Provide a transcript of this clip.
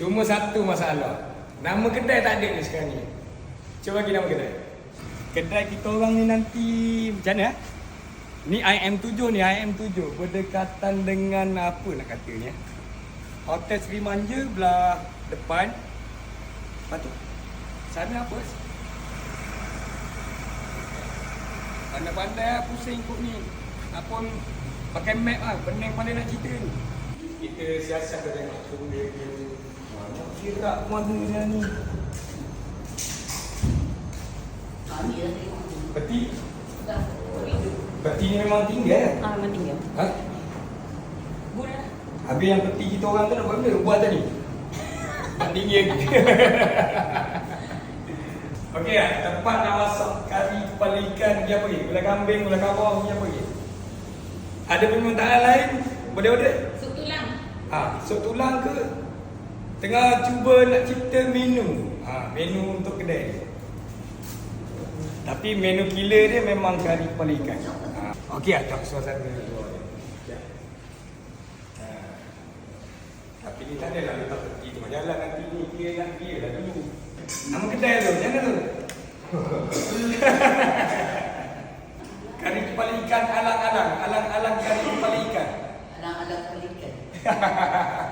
Cuma satu masalah. Nama kedai tak ada ni sekarang ni. Cuba bagi nama kedai. Kedai kita orang ni nanti macam mana? eh? Ni IM7 ni, IM7. Berdekatan dengan apa nak katanya? Hotel Sri Manja belah depan. Lepas tu, sana apa? Pandai-pandai lah pusing ikut ni. Apa pakai map lah, pening pandai nak cerita ni. Kita siasat dah tengok dia dia. Mana kira mana dia ni. Dah tengok. Peti, peti ni memang tinggal. Ah, memang tinggal. Ha? Boleh. Habis yang peti kita orang tu nak buat benda? Buat tadi. Tak tinggi lagi. Okey lah, tempat nak masak kari kepala ikan dia apa lagi? Gula kambing, gula kawang dia apa lagi? Ada permintaan lain? Boleh-boleh? Sup tulang. Ha, so tulang ke? Tengah cuba nak cipta menu. Ha, menu untuk kedai ni. Tapi menu killer dia memang kari kepala ikan. Ha. Okey lah, tak suasana dua. Ya. Ha. Tapi ni tak adalah letak peti tu. Jalan nanti ni, kira nak kira dah dulu. Nama kedai tu, macam mana tu? kari kepala ikan alang-alang. Alang-alang kari kepala ikan. Anak-anak pelikan.